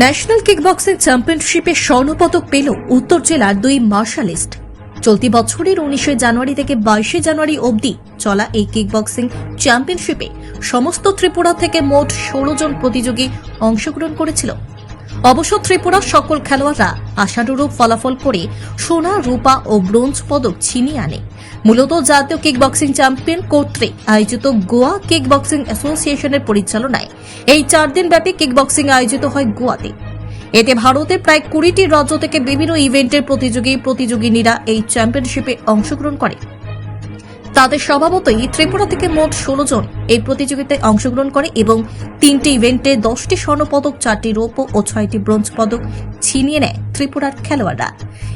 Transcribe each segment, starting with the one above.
National kickboxing চ্যাম্পিয়নশিপে স্বর্ণপদক পেল উত্তর জেলার দুই মার্শালিস্ট। চলতি বছরের উনিশে জানুয়ারি থেকে বাইশে জানুয়ারি অবধি চলা এই কিকবক্সিং চ্যাম্পিয়নশিপে সমস্ত ত্রিপুরা থেকে মোট ষোলো জন প্রতিযোগী অংশগ্রহণ করেছিল। অবশ্য ত্রিপুরার সকল খেলোয়াড়রা আশানুরূপ ফলাফল করে সোনা, রূপা ও ব্রোঞ্জ পদক ছিনিয়ে আনে। মূলত জাতীয় কিক বক্সিং চ্যাম্পিয়ন কর্তৃক আয়োজিত গোয়া কিকবক্সিং অ্যাসোসিয়েশনের পরিচালনায় এই চার দিন ব্যাপী কিক বক্সিং আয়োজিত হয় গোয়াতে। এতে ভারতের প্রায় কুড়িটি রাজ্য থেকে বিভিন্ন ইভেন্টের প্রতিযোগী প্রতিযোগিনীরা এই চ্যাম্পিয়নশিপে অংশগ্রহণ করে। তাদের স্বভাবতই ত্রিপুরা থেকে মোট ষোলো জন এই প্রতিযোগিতায় অংশগ্রহণ করে এবং তিনটি ইভেন্টে দশটি স্বর্ণপদক, চারটি রৌপ্য ও ছয়টি ব্রোঞ্জ পদক ছিনিয়ে নেয় ত্রিপুরার খেলোয়াড়রা।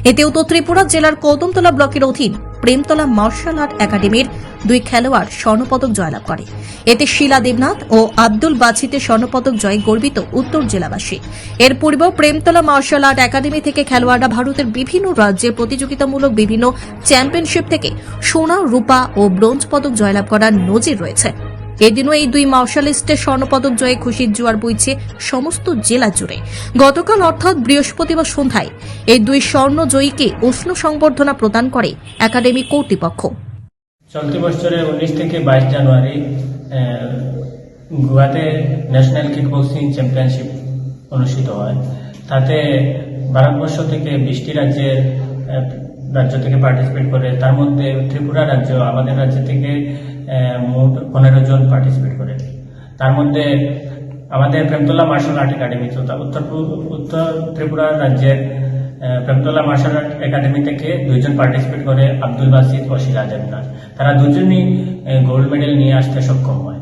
এতে উত্তর ত্রিপুরা জেলার কদমতলা ব্লকের অধীন প্রেমতলা মার্শাল আর্ট একাডেমির দুই খেলোয়াড় স্বর্ণপদক জয়লাভ করে। এতে শিলা দেবনাথ ও আব্দুল বাছিতে স্বর্ণপদক জয়ে গর্বিত উত্তর জেলাবাসী। এর পূর্বেও প্রেমতলা মার্শাল আর্ট একাডেমি থেকে খেলোয়াড়রা ভারতের বিভিন্ন রাজ্যের প্রতিযোগিতামূলক বিভিন্ন চ্যাম্পিয়নশিপ থেকে সোনা, রূপা ও ব্রোঞ্জ পদক জয়লাভ করার নজির রয়েছে। এদিনও এই দুই মার্শালিস্টের স্বর্ণপদক জয়ে খুশির জোয়ার বইছে সমস্ত জেলা জুড়ে। গতকাল অর্থাৎ বৃহস্পতিবার সন্ধ্যায় এই দুই স্বর্ণ জয়ীকে উষ্ণ সংবর্ধনা প্রদান করে একাডেমি কর্তৃপক্ষ। চলতি বছরের উনিশ থেকে বাইশ জানুয়ারি গোয়াতে ন্যাশনাল কিকবক্সিং চ্যাম্পিয়নশিপ অনুষ্ঠিত হয়। তাতে ভারতবর্ষ থেকে বিশটি রাজ্যের রাজ্য থেকে পার্টিসিপেট করে। তার মধ্যে ত্রিপুরা রাজ্য, আমাদের রাজ্য থেকে মোট পনেরো জন পার্টিসিপেট করে। তার মধ্যে আমাদের প্রেমতলা মার্শাল আর্ট একাডেমি উত্তর উত্তর ত্রিপুরা রাজ্যের প্রেমতলা মার্শাল আর্ট একাডেমি থেকে দুইজন পার্টিসিপেট করে আব্দুল বাসিদ ও শিলা দেবনাথ। তারা দুজনই গোল্ড মেডেল নিয়ে আসতে সক্ষম হয়।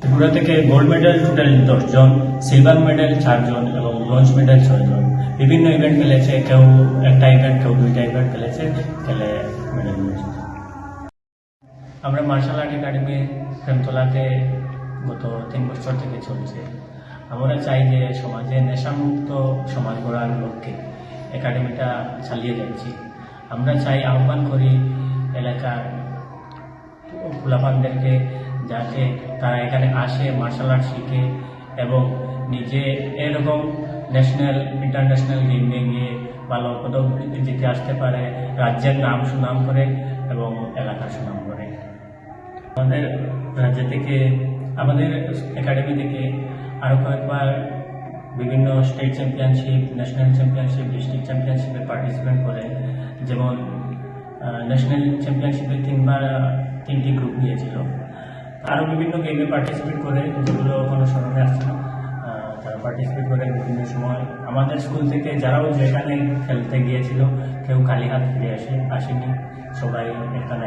ত্রিপুরা থেকে গোল্ড মেডেল টোটাল দশজন সিলভার মেডেল চারজন এবং ব্রোঞ্জ মেডেল ছয়জন। বিভিন্ন ইভেন্ট খেলেছে, কেউ একটা ইভেন্ট কেউ দুইটা ইভেন্ট খেলেছে, খেলে মেডেল নিয়েছে। আমরা মার্শাল আর্ট একাডেমি প্রেমতলাতে গত তিন বছর থেকে চলছে। আমরা চাই যে সমাজে নেশামুক্ত সমাজ গড়ার লক্ষ্যে একাডেমিটা চালিয়ে যাচ্ছি। আমরা চাই আহ্বান করি এলাকার ফুলাপানদেরকে যাতে তারা এখানে আসে মার্শাল আর্ট শিখে এবং নিজে এরকম ন্যাশনাল ইন্টারন্যাশনাল গেমে গিয়ে ভালো পদক জিতে আসতে পারে, রাজ্যের নাম সুনাম করে এবং এলাকার সুনাম করে। আমাদের রাজ্য থেকে, আমাদের একাডেমি থেকে আরও কয়েকবার বিভিন্ন state championship national championship district চ্যাম্পিয়নশিপে পার্টিসিপেট করে, যেমন ন্যাশনাল চ্যাম্পিয়নশিপে তিনবার, তিনটি গ্রুপ নিয়েছিল। আরও বিভিন্ন গেমে পার্টিসিপেট করে, যেগুলো কোনো স্মরণে আসছে না। তারা পার্টিসিপেট করে বিভিন্ন সময়। আমাদের স্কুল থেকে যারাও যেখানে খেলতে গিয়েছিল, কেউ খালি হাত ফিরে আসে, আসেনি। সবাই একটা না